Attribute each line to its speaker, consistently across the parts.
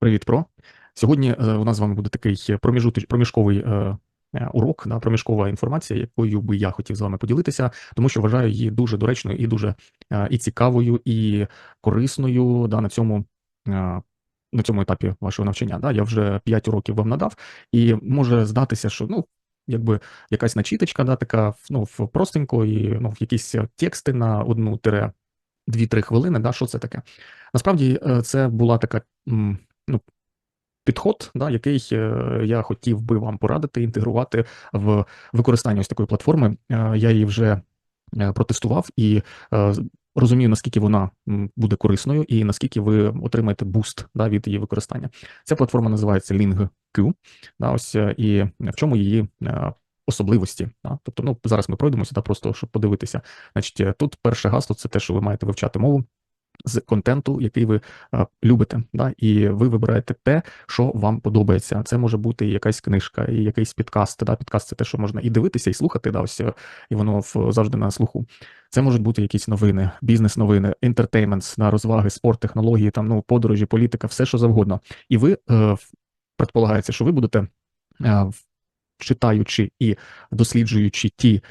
Speaker 1: Привіт, про. Сьогодні е, у нас з вами буде такий проміжутич, проміжковий е, е, урок, да, проміжкова інформація, якою би я хотів з вами поділитися, тому що вважаю її дуже доречною і дуже і цікавою, і корисною да, на цьому. На цьому етапі вашого навчання, да, я вже 5 років вам надав, і може здатися, що ну, якби якась начіточка, да, така ну, простенько, і ну, якісь тексти на одну тире 2-3 хвилини. Да, що це таке? Насправді, е, це була така ну, підход, да, який е, я хотів би вам порадити, інтегрувати в використання ось такої платформи. Е, Я її вже протестував і розумію, наскільки вона буде корисною і наскільки ви отримаєте буст да, від її використання. Ця платформа називається LingQ, да, ось, і в чому її особливості. Да? Тобто, ну, зараз ми пройдемося, да, просто щоб подивитися. Значить, е, тут перше гасло це те, що ви маєте вивчати мову з контенту, який ви е, любите, да, і ви вибираєте те, що вам подобається. Це може бути якась книжка, і якийсь підкаст. Да, підкаст це те, що можна і дивитися, і слухати, да, ось, е, і воно завжди на слуху. Це можуть бути якісь новини, бізнес-новини, інтертейментс, да, розваги, спорт, технології, там, ну, подорожі, політика, все що завгодно. І ви е, предполагається, що ви будете, в- читаючи і досліджуючи ті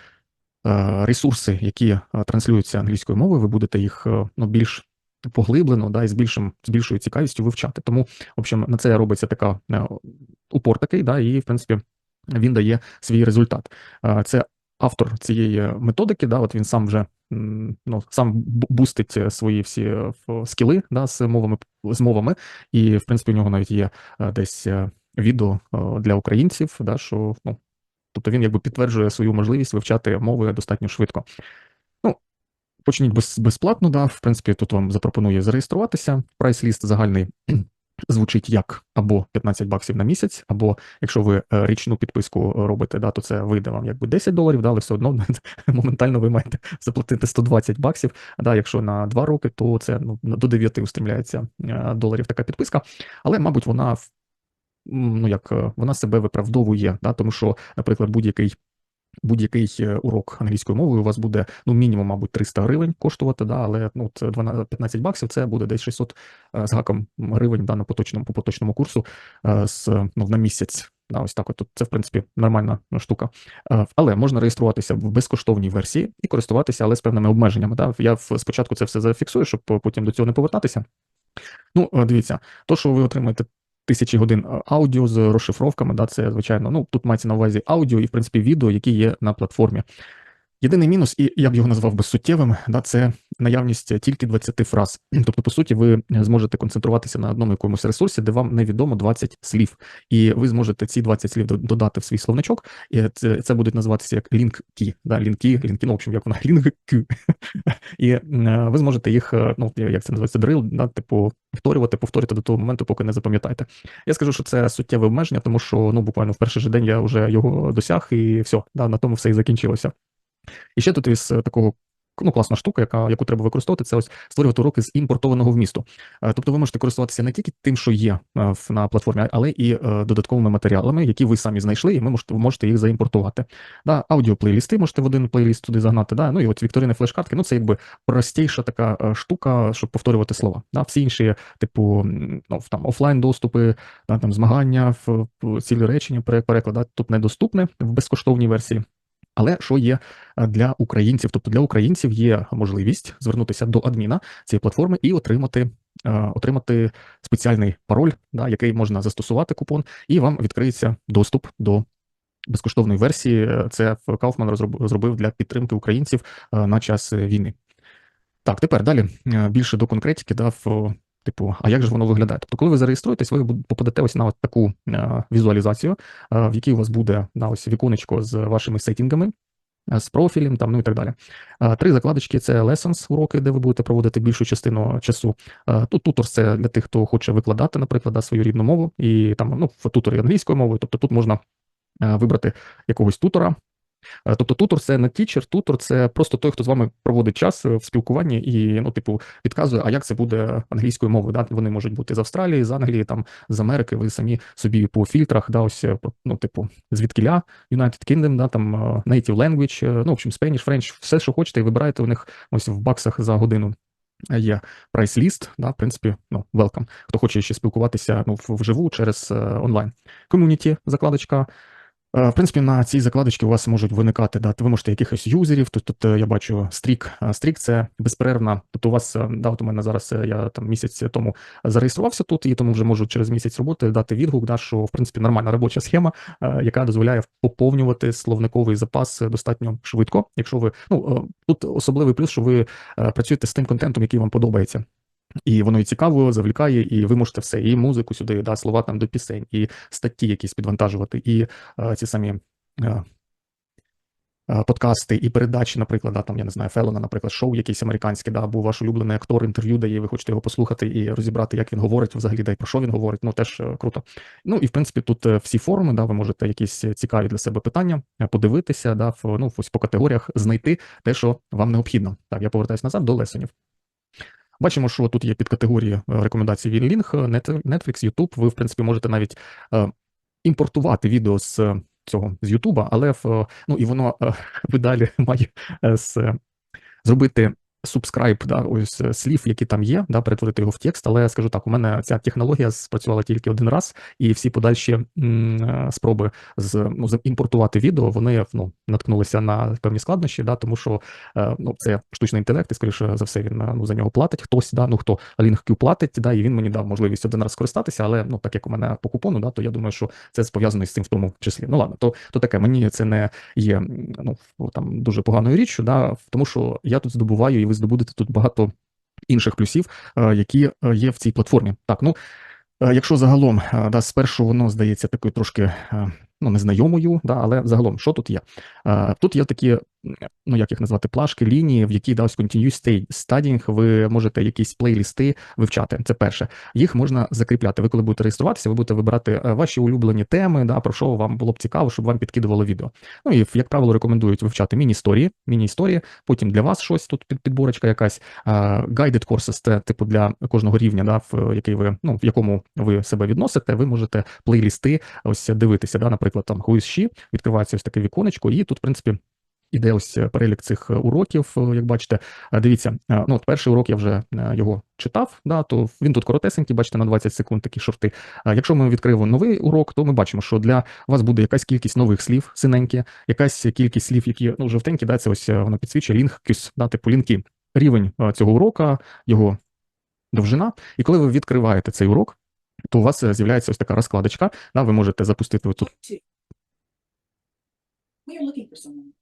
Speaker 1: е, ресурси, які е, транслюються англійською мовою, ви будете їх е, ну, більш поглиблено, да, і з більшим з більшою цікавістю вивчати. Тому, в общем, на це робиться така упор такий, да, і в принципі він дає свій результат. Це автор цієї методики, да, от він сам вже ну, сам бустить свої всі скіли да, з мовами з мовами, і в принципі у нього навіть є десь відео е, для українців, да, що ну. Тобто він якби підтверджує свою можливість вивчати мови достатньо швидко. Ну, почніть без, безплатно, да. В принципі, тут вам запропонує зареєструватися. Прайс-ліст загальний звучить як або 15 баксів на місяць, або якщо ви е, річну підписку робите, да, то це вийде вам якби 10 доларів, да, але все одно моментально ви маєте заплатити 120 баксів. Да, якщо на 2 роки, то це ну, до 9 устремляється е, доларів така підписка. Але, мабуть, вона в- ну як е, вона себе виправдовує, да, тому що, наприклад, будь-який будь-який е, урок англійської мови у вас буде ну мінімум, мабуть, 300 гривень коштувати, да, але ну це 12, 15 баксів це буде десь 600 е, з гаком гривень да, на поточному по поточному курсу з ну на місяць. Да, ось так, от це в принципі нормальна штука. Але можна реєструватися в безкоштовній версії і користуватися, але з певними обмеженнями. Да. Я спочатку це все зафіксую, щоб потім до цього не повертатися. Ну, дивіться, то, що ви отримаєте тисячі годин аудіо з розшифровками, да, це звичайно. Ну тут мається на увазі аудіо і, в принципі, відео, які є на платформі. Єдиний мінус, і я б його назвав безсуттєвим, да, це наявність тільки 20 фраз. Тобто, по суті, ви зможете концентруватися на одному якомусь ресурсі, де вам невідомо 20 слів, і ви зможете ці 20 слів додати в свій словничок, і це, це буде називатися як лінки, да, лінки, лінки, ну, в общем, як вона, лінки. І е, ви зможете їх, е, ну, як це називається, дрил, да, типу, повторювати, повторювати до того моменту, поки не запам'ятаєте. Я скажу, що це суттєве обмеження, тому що ну, буквально в перший же день я вже його досяг, і все, да, на тому все і закінчилося. І ще тут із такого. Ну, класна штука, яка, яку треба використовувати, це ось створювати уроки з імпортованого вмісту. Е, Тобто ви можете користуватися не тільки тим, що є е, на платформі, але і е, додатковими матеріалами, які ви самі знайшли, і ви можете, можете їх заімпортувати. Да, аудіоплейлісти можете в один плейліст туди загнати. Да, ну і от вікторини флеш-картки, ну це якби простіша така штука, щоб повторювати слова. Да, всі інші, типу, ну, там офлайн доступи, да, там змагання, цілі речення, пере- переклад, да, тут недоступне в безкоштовній версії. Але що є е, для українців? Тобто для українців є можливість звернутися до адміна цієї платформи і отримати, е, отримати спеціальний пароль, да, який можна застосувати купон, і вам відкриється доступ до безкоштовної версії. Е, Це розроб- зробив для підтримки українців на час війни. Так, тепер далі більше до конкретики, да, в, типу, а як же воно виглядає? Тобто, коли ви зареєструєтесь, ви попадете ось на от таку е, візуалізацію, е, в якій у вас буде на ось віконечко з вашими сеттінгами, е, з профілем, там, ну і так далі. Три закладочки це lessons, уроки, де ви будете проводити більшу частину часу. Тут тутор це для тих, хто хоче викладати, наприклад, да, свою рідну мову, і там ну, в туторі англійською мовою, тобто тут можна вибрати якогось тутора. Е, Тобто тутор це не тічер, тутор це просто той, хто з вами проводить час е, в спілкуванні і, ну, типу, підказує, а як це буде англійською мовою. Да? Вони можуть бути з Австралії, з Англії, там, з Америки, ви самі собі по фільтрах, да, ось, е, ну, типу, звідкиля, United Kingdom, да, там, native language, ну, в общем, Spanish, French, все, що хочете, і вибираєте у них ось в баксах за годину. є прайс-ліст, да, в принципі, ну, welcome. Хто хоче ще спілкуватися ну, вживу через онлайн. Ком'юніті закладочка. Е, в принципі, на цій закладочці у вас можуть виникати да, ви можете якихось юзерів. Тут тут е, я бачу стрік. Е, стрік це безперервна. Тобто, у вас да, от у мене зараз я там місяць тому зареєструвався тут, і тому вже можу через місяць роботи дати відгук, да, що в принципі нормальна робоча схема, яка дозволяє поповнювати словниковий запас достатньо швидко. Якщо ви ну тут особливий плюс, що ви працюєте з тим контентом, який вам подобається. І воно і цікаво, завлікає, і ви можете все, і музику сюди, да, слова там до пісень, і статті якісь підвантажувати, і а, ці самі а, а, подкасти, і передачі, наприклад, да, там, я не знаю, Фелона, наприклад, шоу якийсь американське, да, або ваш улюблений актор інтерв'ю дає, ви хочете його послухати і розібрати, як він говорить, взагалі, да, і про що він говорить, ну теж е, круто. Ну і в принципі тут е, всі форуми, да, ви можете якісь цікаві для себе питання е, подивитися, да, в, ну, ось по категоріях знайти те, що вам необхідно. Так, я повертаюся назад до лесонів. Бачимо, що тут є підкатегорії е, рекомендацій Вінлінг, Netflix, YouTube. Ви, в принципі, можете навіть е, імпортувати відео з цього з Ютуба, але ну і воно видалі ви далі має з зробити субскрайб, да, ось е, слів, які там є, да, перетворити його в текст. Але скажу так, у мене ця технологія спрацювала тільки один раз, і всі подальші м, е, спроби з ну, імпортувати відео, вони ну, наткнулися на певні складнощі, да, тому що е, ну, це штучний інтелект, і скоріше за все він ну, за нього платить. Хтось, да, ну хто LinkQ платить, да, і він мені дав можливість один раз скористатися, але ну так як у мене по купону, да, то я думаю, що це пов'язано з цим в тому числі. Ну ладно, то то таке, мені це не є ну, там дуже поганою річчю, да, тому що я тут здобуваю і ви здобудете тут багато інших плюсів, е, які е, є в цій платформі. Так, ну е, якщо загалом да, спершу воно здається такою трошки ну, незнайомою, да, але загалом, що тут є? Тут є такі ну як їх назвати, плашки, лінії, в які дасть Continuous Studying, ви можете якісь плейлісти вивчати. Це перше. Їх можна закріпляти. Ви коли будете реєструватися, ви будете вибирати е, ваші улюблені теми, да, про що вам було б цікаво, щоб вам підкидувало відео. Ну і як правило, рекомендують вивчати міні-історії, міні-історії, потім для вас щось тут під підборочка якась. Guided courses, це типу для кожного рівня, да, в який ви, ну, в якому ви себе відносите, ви можете плейлісти ось дивитися. Да, Наприклад, там Who відкривається ось таке віконечко, і тут, в принципі. Іде ось е, перелік цих е, уроків, е, як бачите. Дивіться, ну от перший урок я вже його читав, да, то він тут коротесенький, бачите, на 20 секунд такі шорти. Якщо ми відкриємо новий урок, то ми бачимо, що для вас буде якась кількість нових слів, синенькі, якась кількість слів, які ну, жовтенькі, да, це ось воно підсвічує лінк, да, типу лінки. Рівень цього урока, його довжина. І коли ви відкриваєте цей урок, то у вас з'являється ось така розкладочка. Да, Ви можете запустити тут.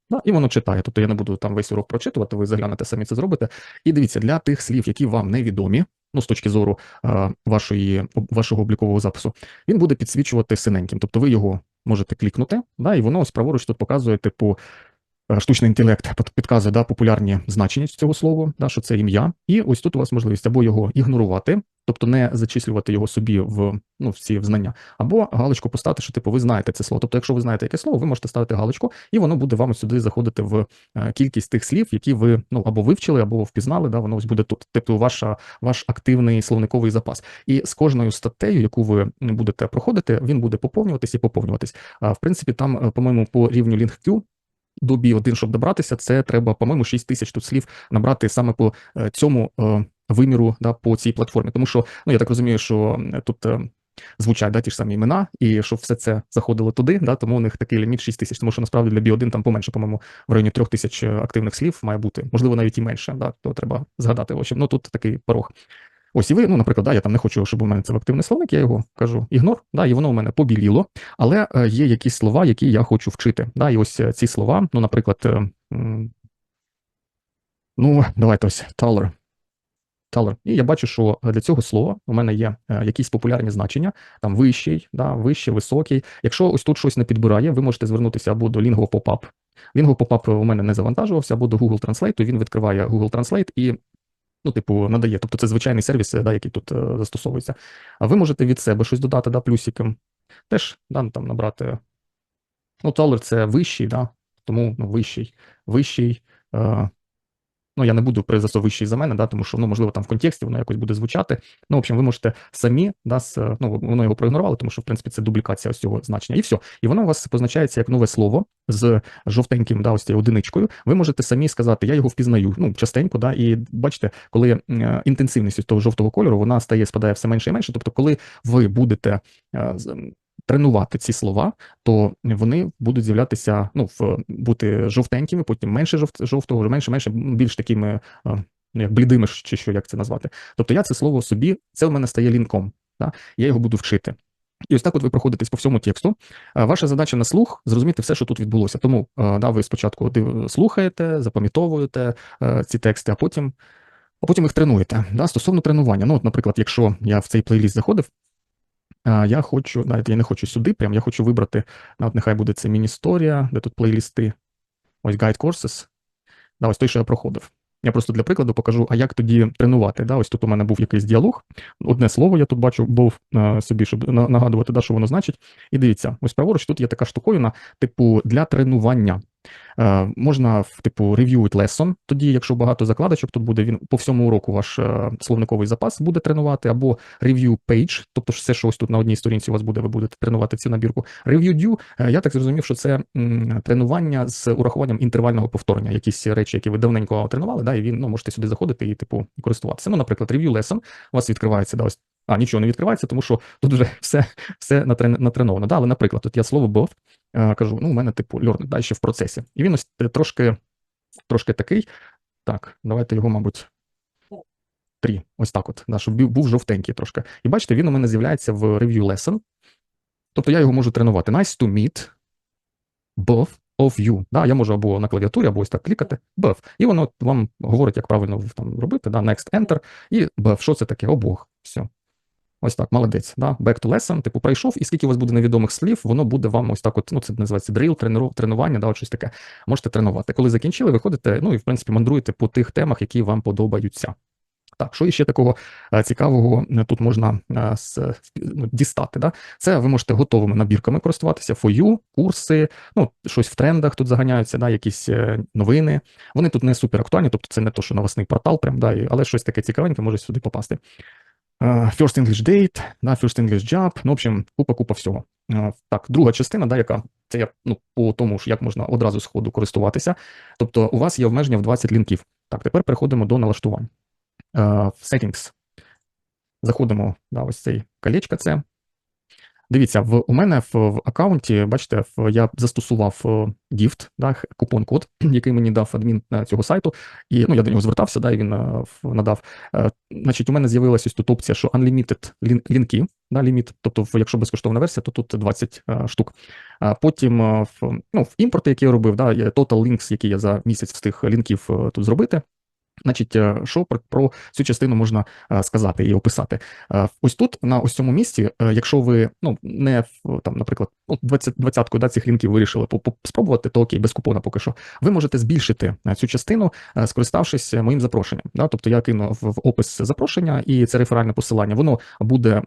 Speaker 1: Да, і воно читає. Тобто я не буду там весь урок прочитувати, ви заглянете самі це зробите. І дивіться, для тих слів, які вам невідомі, ну з точки зору а, вашої, вашого облікового запису, він буде підсвічувати синеньким. Тобто ви його можете клікнути, да, і воно ось праворуч тут показує, типу, Е, штучний інтелект підказує да, популярні значення цього слова, да, що це ім'я, і ось тут у вас можливість або його ігнорувати, тобто не зачислювати його собі в ну, в ці знання, або галочку поставити, що типу ви знаєте це слово. Тобто, якщо ви знаєте яке слово, ви можете ставити галочку, і воно буде вам сюди заходити в е, кількість тих слів, які ви ну або вивчили, або впізнали. Да, воно ось буде тут. Тобто, ваша ваш активний словниковий запас. І з кожною статтею, яку ви будете проходити, він буде поповнюватись і поповнюватись. А в принципі, там, е, по-моєму, по рівню LinkQ до b 1 щоб добратися, це треба, по-моєму, 6 тисяч тут слів набрати саме по е, цьому е, виміру да, по цій платформі. Тому що, ну я так розумію, що тут е, звучать да, ті ж самі імена, і щоб все це заходило туди, да, тому у них такий ліміт 6 тисяч, тому що насправді для b 1 там поменше, по-моєму, в районі 3 тисяч активних слів має бути, можливо, навіть і менше, да, то треба згадати. В общем, ну тут такий порог. Ось і ви, ну, наприклад, да, я там не хочу, щоб у мене це в активний словник, я його кажу ігнор, да, і воно у мене побіліло, але е, є якісь слова, які я хочу вчити. Да, І ось е, ці слова, ну, наприклад, е, ну, давайте ось taller. Taller. І я бачу, що для цього слова у мене є якісь популярні значення, там вищий, да, вищий, високий. Якщо ось тут щось не підбирає, ви можете звернутися або до Lingo Pop-up. Lingo Pop-up у мене не завантажувався, або до Google Translate, то він відкриває Google Translate і ну, типу, надає. Тобто це звичайний сервіс, да, який тут е, застосовується. А ви можете від себе щось додати, да, плюсиком. Теж да, там набрати. Ну, Толер це вищий, да, тому ну, вищий, вищий. Е, Ну, я не буду призасов вищий за мене, да, тому що, ну, можливо, там в контексті воно якось буде звучати. Ну, в общем, ви можете самі, да, з, ну, воно його проігнорувало, тому що, в принципі, це дублікація ось цього значення. І все. І воно у вас позначається як нове слово з жовтеньким, да, ось цією одиничкою. Ви можете самі сказати, я його впізнаю, ну, частенько, да, і бачите, коли інтенсивність того жовтого кольору, вона стає, спадає все менше і менше. Тобто, коли ви будете е, тренувати ці слова, то вони будуть з'являтися, ну, в бути жовтенькими, потім менше жовт, жовтого, менше, менше, більш такими, ну як блідими, чи що як це назвати. Тобто я це слово собі, це в мене стає лінком. Да? Я його буду вчити. І ось так от ви проходитесь по всьому тексту. Ваша задача на слух зрозуміти все, що тут відбулося. Тому да, ви спочатку слухаєте, запам'ятовуєте ці тексти, а потім а потім їх тренуєте. Да? Стосовно тренування. Ну, от, Наприклад, якщо я в цей плейліст заходив, я хочу, навіть я не хочу сюди, прям я хочу вибрати, от нехай буде це міністорія, де тут плейлісти, ось Guide Courses, да, ось той, що я проходив. Я просто для прикладу покажу, а як тоді тренувати. Да? Ось тут у мене був якийсь діалог. Одне слово я тут бачу, був а, собі, щоб нагадувати, да, що воно значить. І дивіться, ось праворуч тут є така штуковина, типу для тренування. Е, можна типу it lesson, тоді, якщо багато закладочок, тут буде він по всьому уроку ваш е, словниковий запас буде тренувати, або review page, тобто все, що ось тут на одній сторінці у вас буде, ви будете тренувати цю набірку. Review due, е, я так зрозумів, що це тренування з урахуванням інтервального повторення, якісь речі, які ви давненько тренували, да, і він ну, можете сюди заходити і типу користуватися. Ну, наприклад, review lesson, у вас відкривається да, ось. А, нічого не відкривається, тому що тут вже все все натреновано. Да, Але, наприклад, тут я слово both, кажу, ну, у мене, типу, learning, далі в процесі. І він ось е, трошки трошки такий. Так, давайте його, мабуть, три. Ось так от, да, щоб був жовтенький трошки. І бачите, він у мене з'являється в review lesson. Тобто я його можу тренувати. Nice to meet both of you. Да, Я можу або на клавіатурі, або ось так клікати, both. І воно вам говорить, як правильно там робити. да, Next, Enter, і both. Що це таке? Обох. Все. Ось так, молодець. Да? Back to lesson, типу, пройшов, і скільки у вас буде невідомих слів, воно буде вам ось так, от, ну це називається дрил, тренеру, тренування, да, от щось таке. Можете тренувати. Коли закінчили, виходите, ну і в принципі мандруєте по тих темах, які вам подобаються. Так, що іще такого е, цікавого е, тут можна е, ну, дістати? Да? Це ви можете готовими набірками користуватися, фою, курси, ну, щось в трендах тут заганяються, да, якісь новини. Вони тут не супер актуальні, тобто це не то, що новосний портал, прям, да, але щось таке цікавеньке може сюди попасти. First English Date, да, First English Job, ну, в общем, купа-купа всього. Так, друга частина, да, яка це я ну, по тому, як можна одразу з ходу користуватися. Тобто, у вас є обмеження в 20 лінків. Так, тепер переходимо до налаштувань. Settings. Заходимо да, ось цей колечко, це Дивіться, в у мене в, в аккаунті, бачите, в, я застосував gift, да, купон-код, який мені дав адмін цього сайту, і ну, я до нього звертався, да, і він надав. Е, значить, у мене з'явилася ось тут опція, що unlimited лінки, да, ліміт, тобто, якщо безкоштовна версія, то тут 20 а, штук. А потім в ну, в імпорти, які я робив, да, total links, які я за місяць встиг лінків тут зробити. Значить, е, що про, про цю частину можна е, сказати і описати? Е, ось тут, на ось цьому місці, якщо ви ну не там, наприклад, ну, 20 20 да, цих лінків вирішили спробувати, то окей, без купона поки що. Ви можете збільшити цю частину, скориставшись моїм запрошенням. Да? Тобто я кину в, опис запрошення, і це реферальне посилання. Воно буде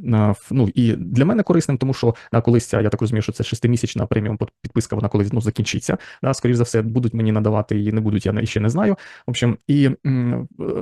Speaker 1: ну і для мене корисним, тому що на колись я так розумію, що це шестимісячна преміум підписка, вона колись ну, закінчиться. Да? Скоріше за все, будуть мені надавати її, не будуть, я ще не знаю. В общем, і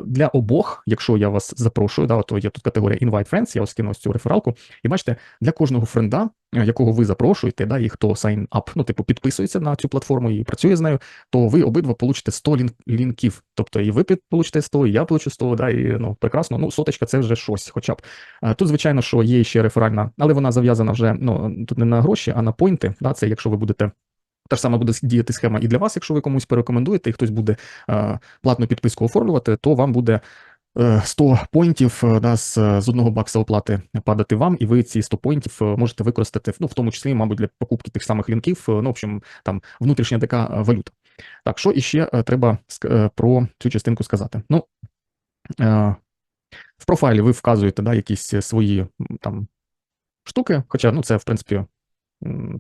Speaker 1: для обох, якщо я вас запрошую, да, то є тут категорія Invite Friends, я ось цю рефералку, і бачите, для кожного френда, е, якого ви запрошуєте, да, і хто sign up, ну, типу, підписується на цю платформу і працює з нею, то ви обидва получите 100 лін лінків. Тобто і ви получите 100, і я получу 100, да, і ну, прекрасно. Ну, соточка це вже щось, хоча б. Е, тут, звичайно, що є ще реферальна, але вона зав'язана вже ну, тут не на гроші, а на поінти. Да, Це якщо ви будете. Та ж саме буде діяти схема і для вас, якщо ви комусь порекомендуєте, і хтось буде е, платну підписку оформлювати, то вам буде 100 е, поінтів е, да, з, одного бакса оплати падати вам, і ви ці 100 поінтів можете використати, ну, в тому числі, мабуть, для покупки тих самих лінків, ну, в общем, там внутрішня така валюта. Так, що іще треба про цю частинку сказати? Ну, в профайлі ви вказуєте да, якісь свої там штуки, хоча ну, це, в принципі,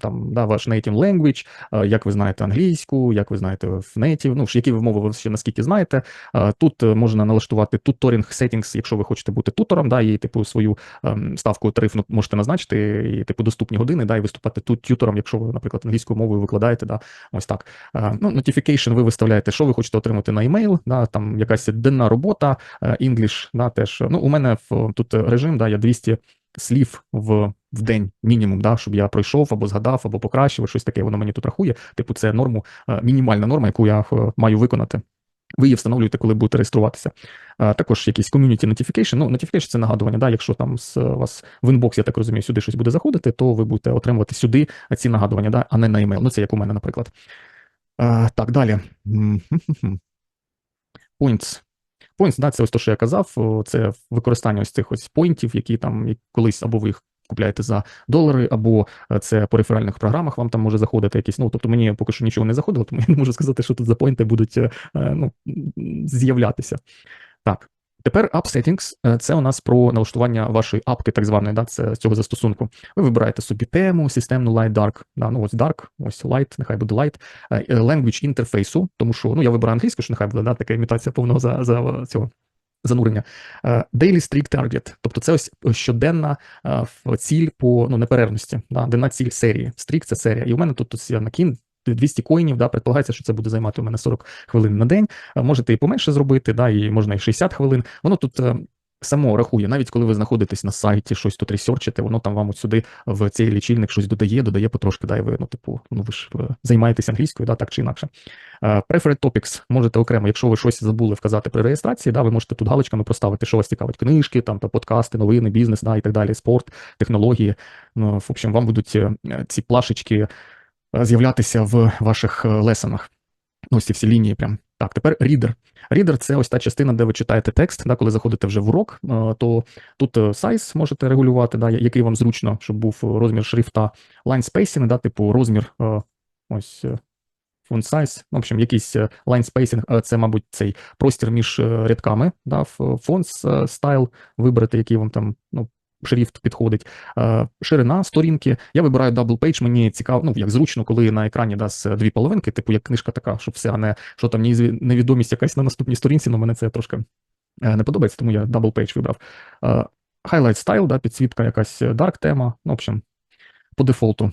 Speaker 1: там, да, ваш native language, як ви знаєте англійську, як ви знаєте в native, ну, які ви мови ви ще наскільки знаєте. Тут е, можна налаштувати tutoring settings, якщо ви хочете бути тутором, да, і типу свою ем, ставку тарифну можете назначити, і типу доступні години, да, і виступати тут тютором, якщо ви, наприклад, англійською мовою викладаєте, да, ось так. Ну, notification ви виставляєте, що ви хочете отримати на email, да, там якась денна робота, е, English, да, теж. Ну, у мене тут режим, да, я 200 слів в, в день мінімум, да, щоб я пройшов або згадав, або покращив, щось таке, воно мені тут рахує. Типу, це норму, е, мінімальна норма, яку я е, маю виконати. Ви її встановлюєте, коли будете реєструватися. А, також якісь community notification. Ну, notification – це нагадування. Да? Якщо там з вас в інбокс, я так розумію, сюди щось буде заходити, то ви будете отримувати сюди ці нагадування, да? а не на email. Ну, це як у мене, наприклад. Так, далі. Points. Points, да, це ось те, що я казав, це використання ось цих ось поінтів, які там колись або ви їх купляєте за долари, або е, це по реферальних програмах вам там може заходити якісь. Ну, тобто мені поки що нічого не заходило, тому я не можу сказати, що тут за поінти будуть е, е, ну, з'являтися. Так. Тепер App Settings – це у нас про налаштування вашої апки, так званої, да, це цього застосунку. Ви вибираєте собі тему, системну Light Dark, да, ну ось Dark, ось Light, нехай буде Light, language інтерфейсу, тому що ну я вибираю англійську, що нехай буде да, така імітація повного за, за цього занурення. Daily Strict Target, тобто це ось щоденна ціль по ну, неперервності, да, денна ціль серії. Strict – це серія. І у мене тут, тут я накин 200 коїнів, да, предполагається, що це буде займати у мене 40 хвилин на день. Можете і поменше зробити, да, і можна і 60 хвилин. Воно тут е, само рахує, навіть коли ви знаходитесь на сайті, щось тут ресерчите, воно там вам от сюди в цей лічильник щось додає, додає потрошки, да, і ви, ну, типу, ну ви ж е, займаєтесь англійською, да, так чи інакше. Uh, Preferred Topics можете окремо, якщо ви щось забули вказати при реєстрації, да, ви можете тут галочками проставити, що вас цікавить, книжки, там, та подкасти, новини, бізнес, да, і так далі, спорт, технології. Ну, в общем, вам будуть е, ці плашечки з'являтися в ваших лесонах. Ось ці всі лінії прям. Так, тепер рідер. Рідер це ось та частина, де ви читаєте текст. Да, Коли заходите вже в урок, то тут сайз можете регулювати, да, який вам зручно, щоб був розмір шрифта, line spacing, да, типу розмір ось font size, в общем, якийсь line spacing, це, мабуть, цей простір між рядками, да, font style вибрати, який вам там ну, шрифт підходить, е, ширина сторінки. Я вибираю double page, мені цікаво, ну як зручно, коли на екрані дасть дві половинки, типу як книжка така, щоб все, а не що там невідомість якась на наступній сторінці, але мене це трошки е, не подобається, тому я double page вибрав. Е, highlight style, да, підсвітка, якась dark тема, ну, в общем, по дефолту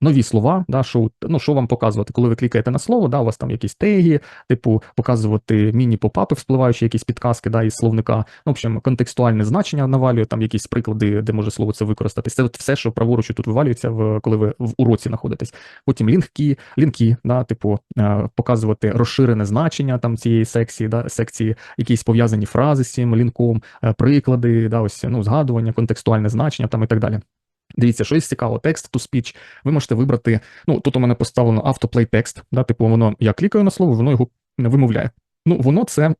Speaker 1: нові слова, да, що ну, що вам показувати, коли ви клікаєте на слово, да, у вас там якісь теги, типу показувати міні-попапи, вспливаючі якісь підказки да, із словника. Ну, в общем, контекстуальне значення навалює, там якісь приклади, де може слово це використати. Це от все, що праворуч тут вивалюється, в, коли ви в уроці знаходитесь. Потім лінки, лінки, да, типу, е, показувати розширене значення там цієї секції, да, секції, якісь пов'язані фрази з цим лінком, е, приклади, да, ось ну, згадування, контекстуальне значення там і так далі. Дивіться, щось цікаво, текст to speech. Ви можете вибрати. Ну, тут у мене поставлено автоплей текст, да, типу, воно я клікаю на слово, воно його вимовляє. Ну, воно це,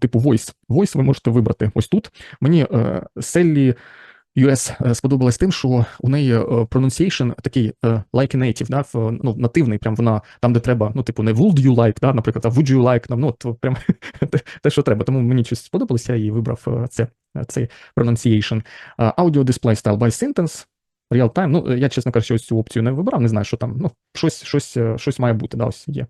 Speaker 1: типу, voice. Voice ви можете вибрати ось тут. Мені е, Селлі US е, сподобалось тим, що у неї е, pronunciation такий uh, like a native, да, ну, нативний, прям вона там, де треба, ну, типу, не would you like, да, наприклад, а would you like, ну, от, прям те, що треба. Тому мені щось сподобалося, я і вибрав це, цей pronunciation. Audio display style by sentence. Real-time, ну я, чесно кажучи, ось цю опцію не вибирав, не знаю, що там. Ну, щось щось, е, щось має бути. да, ось є.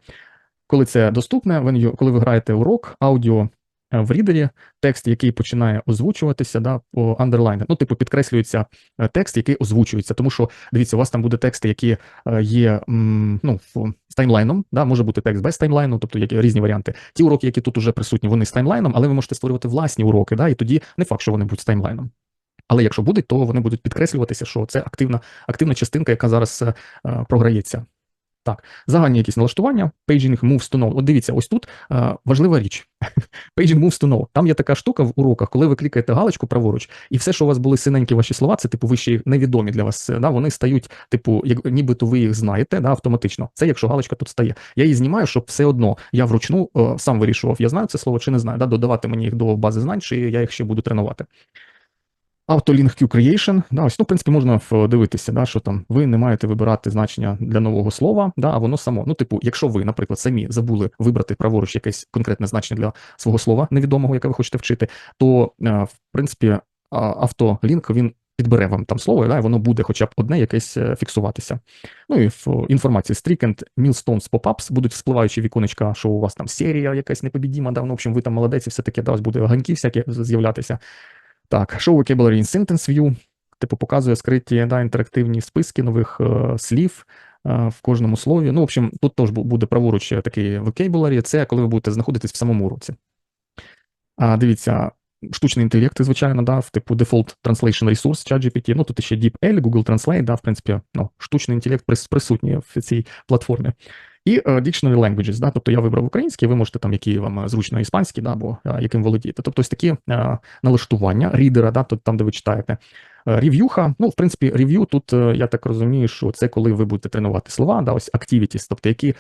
Speaker 1: Коли це доступне, ви, коли ви граєте урок, аудіо е, в рідері, текст, який починає озвучуватися, да, по underline, ну, типу, підкреслюється е, текст, який озвучується. Тому що, дивіться, у вас там буде тексти, які є ну, з таймлайном, да, може бути текст без таймлайну, тобто які різні варіанти. Ті уроки, які тут вже присутні, вони з таймлайном, але ви можете створювати власні уроки, да, і тоді не факт, що вони будуть з таймлайном. Але якщо будуть, то вони будуть підкреслюватися, що це активна активна частинка, яка зараз е, програється. Так, загальні якісь налаштування, paging moves to know. От дивіться, ось тут е, важлива річ. paging moves to know. Там є така штука в уроках, коли ви клікаєте галочку праворуч, і все, що у вас були синенькі ваші слова, це типу ви ще невідомі для вас. Да, Вони стають, типу, як нібито ви їх знаєте, да, автоматично. Це якщо галочка тут стає. Я її знімаю, щоб все одно я вручну е, сам вирішував, я знаю це слово чи не знаю. Да, Додавати мені їх до бази знань, чи я їх ще буду тренувати. Autolink Q Creation, да, ось, ну, в принципі, можна дивитися, да, що там ви не маєте вибирати значення для нового слова, да, а воно само. Ну, типу, якщо ви, наприклад, самі забули вибрати праворуч якесь конкретне значення для свого слова невідомого, яке ви хочете вчити, то, в принципі, автолінк він підбере вам там слово, да, і воно буде хоча б одне якесь е, фіксуватися. Ну і в інформації Stricent, Millstones, Pop-ups будуть вспливаючі віконечка, що у вас там серія якась непобідіма, да, ну, в общем, ви там молодець, і все таке, да, ось буде ганьки всякі з'являтися. Так, Show Vocabulary in Sentence View, типу, показує скриті да, інтерактивні списки нових е, слів е, в кожному слові. Ну, в общем, тут теж буде праворуч такий vocabulary, це коли ви будете знаходитись в самому уроці. А, дивіться, штучний інтелект, звичайно, да, в типу Default Translation Resource, ChatGPT, ну тут ще DeepL, Google Translate, да, в принципі, ну, штучний інтелект присутній в цій платформі. І е, Dictionary Languages, да, тобто я вибрав український, ви можете там, які вам е, зручно іспанський, да, або е, яким володієте. Тобто ось такі налаштування рідера, да, там, де ви читаєте. Рев'юха, ну, в принципі, рев'ю тут, я так розумію, що це коли ви будете тренувати слова, да, ось activities, тобто які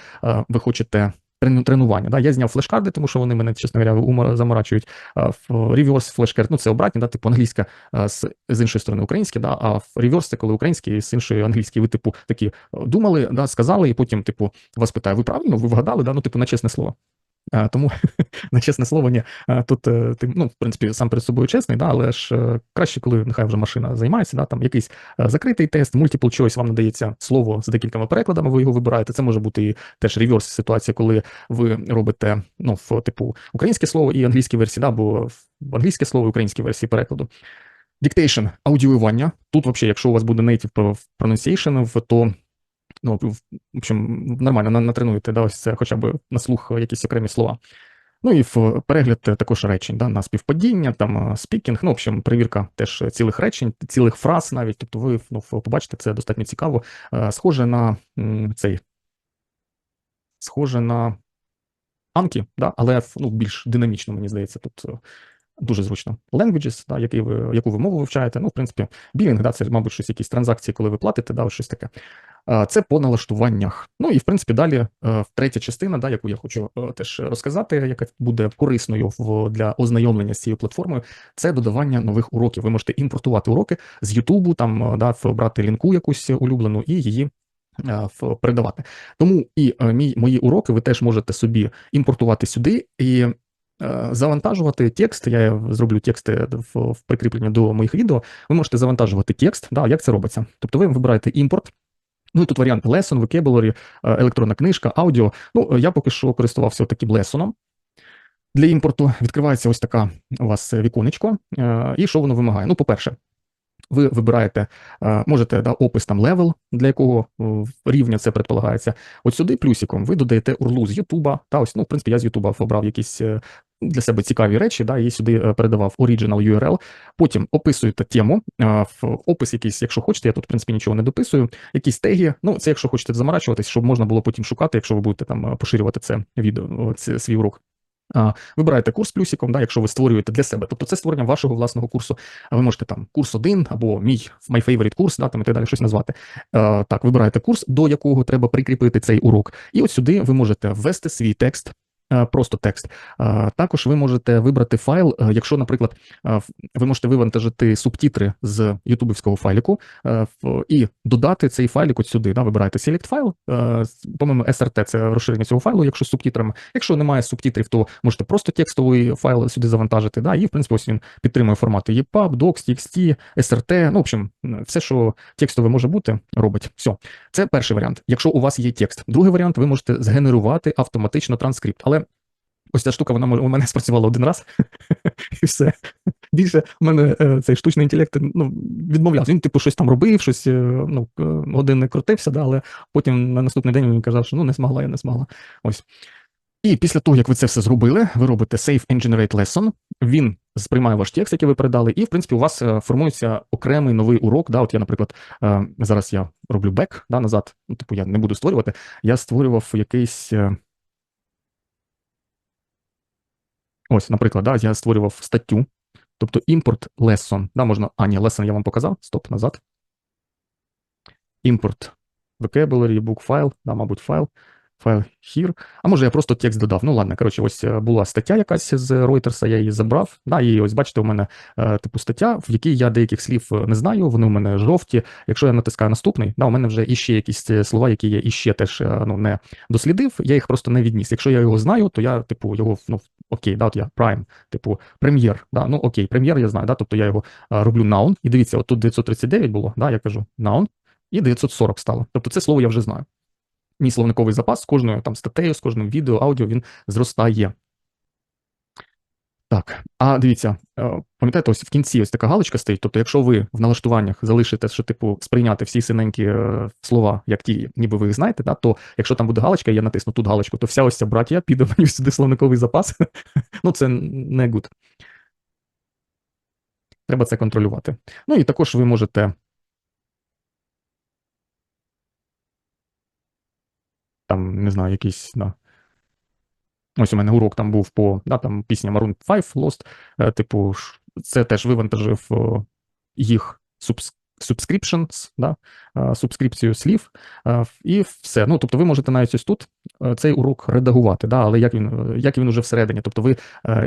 Speaker 1: ви хочете тренування. Да? Я зняв флешкарди, тому що вони мене, чесно говоря, заморачують. Reverse флешкард, ну це обратні, да, типу англійська з, з іншої сторони українське, да, а reverse це коли український з іншої англійської, Ви, типу, такі е, думали, да, сказали, і потім, типу, вас питає, ви правильно, ви вгадали, да? ну, типу, на чесне слово. А, тому на чесне слово, ні. Тут е, ти, ну, в принципі, сам перед собою чесний, да, але ж е, краще, коли нехай вже машина займається, да, там якийсь е, закритий тест, multiple choice, вам надається слово з декількома перекладами, ви його вибираєте. Це може бути і теж реверс ситуація, коли ви робите ну, в типу українське слово і англійській версії, да, або в англійське слово і українській версії перекладу. Dictation – аудіювання. Тут, взагалі, якщо у вас буде native pro- pronunciation, то ну, в общем, нормально натренуєте, да, ось це хоча б на слух якісь окремі слова. Ну і в перегляд е, також речень, да, на співпадіння, там спікінг, ну, в общем, перевірка теж цілих речень, цілих фраз навіть. Тобто ви ну, побачите, це достатньо цікаво. Е, Схоже на цей схоже на Анкі, да, але ну, більш динамічно, мені здається, тут е, дуже зручно. Languages, да, який ви, яку ви мову вивчаєте. Ну, в принципі, білінг, да, це, мабуть, щось якісь транзакції, коли ви платите, да, ось щось таке. Це по налаштуваннях. Ну і в принципі далі е, третя частина, да, яку я хочу е, теж розказати, яка буде корисною в для ознайомлення з цією платформою. Це додавання нових уроків. Ви можете імпортувати уроки з Ютубу, там е, да, брати лінку якусь улюблену і її. Передавати тому і мій мої уроки ви теж можете собі імпортувати сюди і завантажувати текст. Я зроблю тексти в прикріплення до моїх відео. Ви можете завантажувати текст. Да, як це робиться? Тобто ви вибираєте імпорт. Ну тут варіант lesson, vocabulary, е, електронна книжка, аудіо. Ну, е, я поки що користувався таким лесоном. Для імпорту відкривається ось така у вас е, віконечко. І що воно вимагає? Ну, по-перше, ви вибираєте, можете да, опис там левел, для якого рівня це предполагається. От сюди плюсиком ви додаєте URL з Ютуба. Та ось, ну, в принципі, я з Ютуба обрав якісь е, для себе цікаві речі, да, і сюди е, передавав original URL. Потім описуєте тему, е, в опис якийсь, якщо хочете, я тут, в принципі, нічого не дописую. Якісь теги. Ну, це якщо хочете заморачуватись, щоб можна було потім шукати, якщо ви будете там е, поширювати це відео, це, свій урок. Вибираєте курс плюсиком, да, якщо ви створюєте для себе. Тобто це створення вашого власного курсу. Ви можете там курс 1 або мій my favorite курс, да, там і так далі щось назвати. Так, вибираєте курс, до якого треба прикріпити цей урок. І от сюди ви можете ввести свій текст. Е, Просто текст. Е, Також ви можете вибрати файл, е, якщо, наприклад, ви можете вивантажити субтитри з ютубівського файліку і додати цей файлік от сюди. Да, вибираєте select файл. По-моєму, SRT – це розширення цього файлу, якщо з субтитрами. Якщо немає субтитрів, то можете просто текстовий файл сюди завантажити. Да, і, в принципі, ось він підтримує формати EPUB, Docs, TXT, SRT. Ну, в общем, все, що текстове може бути, робить. Все. Це перший варіант. Якщо у вас є текст. Другий варіант, ви можете згенерувати автоматично транскрипт. Але ось ця штука, вона у мене спрацювала один раз, і все. Більше у мене е, цей штучний інтелект ну, відмовлявся. Він, типу, щось там робив, щось е, ну, е, години крутився, да, але потім на наступний день він казав, що ну не змогла, я не змогла. Ось. І після того, як ви це все зробили, ви робите Save and Generate Lesson, він сприймає ваш текст, який ви передали, і, в принципі, у вас е, формується окремий новий урок. Да, от я, наприклад, е, зараз я роблю бек да, назад, ну, типу, я не буду створювати, я створював якийсь. е, Ось, наприклад, да, я створював статтю, тобто імпорт lesson, да, можна, а, ні, lesson я вам показав, стоп, назад. Імпорт vocabulary, book файл, да, мабуть, файл. Файл here. А може я просто текст додав. Ну ладно, коротше, ось е, була стаття якась з Reuters, я її забрав. Да, І ось бачите, у мене е, типу стаття, в якій я деяких слів е, не знаю, вони у мене жовті. Якщо я натискаю наступний, да, у мене вже іще якісь слова, які я іще теж ну, не дослідив, я їх просто не відніс. Якщо я його знаю, то я, типу, його ну, окей, да, от я prime, типу, прем'єр. Да, Ну окей, прем'єр я знаю, да, тобто я його роблю noun. І дивіться, от тут 939 було, да, я кажу noun, і 940 стало. Тобто це слово я вже знаю мій словниковий запас з кожною там статтею, з кожним відео, аудіо він зростає. Так, а дивіться, е, пам'ятаєте, ось в кінці ось така галочка стоїть. Тобто, якщо ви в налаштуваннях залишите, що типу сприйняти всі синенькі е, слова, як ті, ніби ви їх знаєте, да, то якщо там буде галочка, я натисну тут галочку, то вся ось ця браття піде мені сюди словниковий запас. ну, це не гуд. Треба це контролювати. Ну і також ви можете там, не знаю, якийсь. Да. Ось у мене урок там був по да, там пісня Maroon 5 Lost. Е, типу, це теж вивантажив їх subscriptions, да, е, субскрипцію слів, е, і все. Ну, тобто, ви можете навіть ось тут цей урок редагувати, да, але як він як він уже всередині. Тобто, ви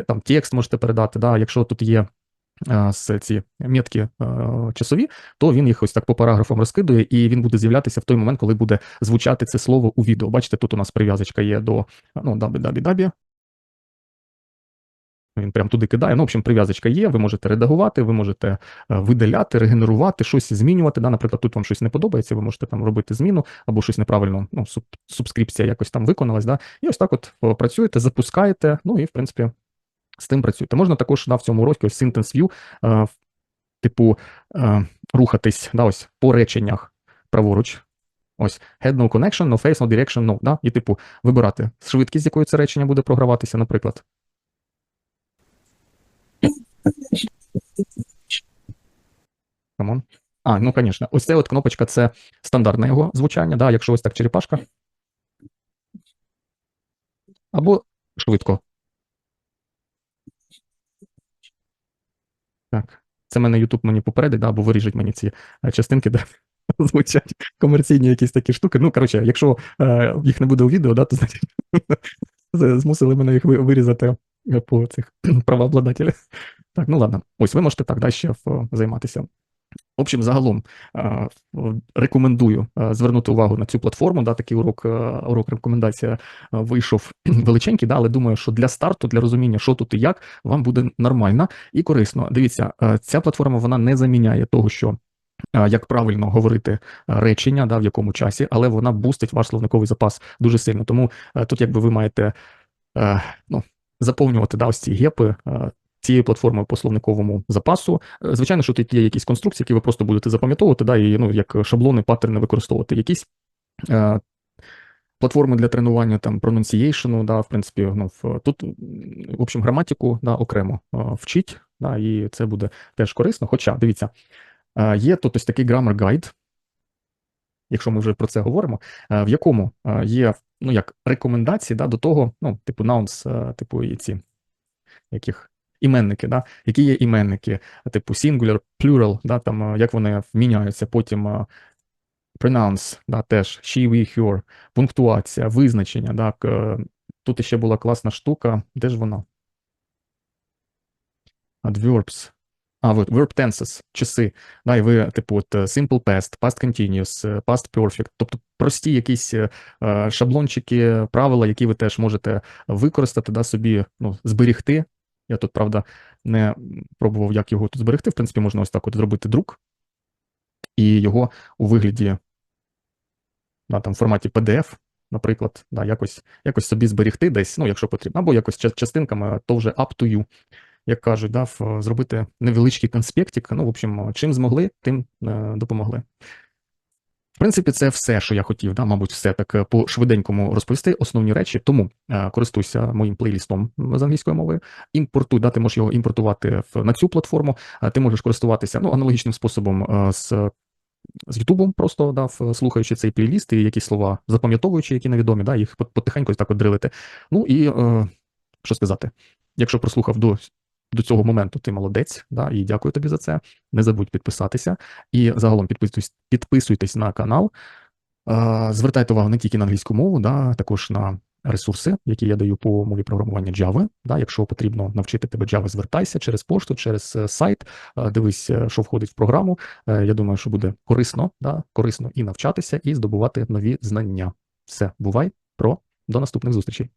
Speaker 1: там текст можете передати, да, якщо тут є з ці метки часові, то він їх ось так по параграфам розкидує, і він буде з'являтися в той момент, коли буде звучати це слово у відео. Бачите, тут у нас прив'язочка є до ну, дабі-дабі-дабі. Він прям туди кидає. Ну, в общем, прив'язочка є, ви можете редагувати, ви можете видаляти, регенерувати, щось змінювати. Да? Наприклад, тут вам щось не подобається, ви можете там робити зміну або щось неправильно, ну, суб, субскрипція якось там виконалась. Да? І ось так от працюєте, запускаєте, ну і в принципі з тим працюєте. Можна також на в цьому уроці ось Sentence View, е, типу, е, рухатись да, ось по реченнях праворуч. Ось head no connection, no face, no direction, no. Да? І, типу, вибирати швидкість, з якою це речення буде програватися, наприклад. Come on. А, ну, звісно, ось ця от кнопочка це стандартне його звучання, да, якщо ось так черепашка. Або швидко. Так. Це мене YouTube мені попередить, да, або виріжуть мені ці е, частинки, де звучать комерційні якісь такі штуки. Ну, коротше, якщо е, їх не буде у відео, да, то значить змусили мене їх вирізати е, по цих правообладателях. Так, ну ладно. Ось ви можете так далі ще займатися. В общем, загалом рекомендую звернути увагу на цю платформу. Да, Такий урок урок рекомендація вийшов величенький, да, але думаю, що для старту, для розуміння, що тут і як, вам буде нормально і корисно. Дивіться, ця платформа вона не заміняє того, що. Як правильно говорити речення, да, в якому часі, але вона бустить ваш словниковий запас дуже сильно. Тому тут, якби ви маєте ну, заповнювати да, ось ці гепи, цією платформою по словниковому запасу. Е, звичайно, що тут є якісь конструкції, які ви просто будете запам'ятовувати, да, і ну, як шаблони, паттерни використовувати. Якісь е, платформи для тренування там pronunciation, да, в принципі, ну, в, тут, в общем, граматику да, окремо е, вчить, да, і це буде теж корисно. Хоча, дивіться, е, є тут ось такий grammar guide, якщо ми вже про це говоримо, е, в якому е, є ну, як рекомендації да, до того, ну, типу е, типу і ці яких іменники, да? які є іменники, типу singular, plural, да? там, як вони міняються, потім pronounce, да, теж she, we, her, пунктуація, визначення. Да? Тут ще була класна штука. Де ж вона? Adverbs. А, от, verb tenses, часи. Да, і ви, типу, от simple past, past continuous, past perfect, тобто прості якісь шаблончики, правила, які ви теж можете використати, да, собі ну, зберігти я тут, правда, не пробував, як його тут зберегти. В принципі, можна ось так от зробити друк, і його у вигляді да, там, форматі PDF, наприклад, да, якось якось собі зберегти десь, ну, якщо потрібно, або якось частинками, то вже up to you, як кажуть, да, зробити невеличкий конспектик. Ну, в общем, чим змогли, тим е, допомогли. В принципі, це все, що я хотів, да, мабуть, все так е, по швиденькому розповісти основні речі. Тому е, користуйся моїм плейлістом з англійською мовою. Імпортуй, да, ти можеш його імпортувати в, на цю платформу. Е, ти можеш користуватися ну, аналогічним способом е, з. З Ютубом просто да, слухаючи цей плейліст і якісь слова запам'ятовуючи, які невідомі, да, їх потихеньку так от дрилити. Ну і е, що сказати, якщо прослухав до до цього моменту ти молодець, да, і дякую тобі за це. Не забудь підписатися і загалом підписуйтесь, підписуйтесь на канал. Звертайте увагу не тільки на англійську мову, да, також на ресурси, які я даю по мові програмування Java. Да, якщо потрібно навчити тебе Java, звертайся через пошту, через е, сайт, дивись, е, що входить в програму. Е, Я думаю, що буде корисно, да, корисно і навчатися, і здобувати нові знання. Все, бувай, про, до наступних зустрічей.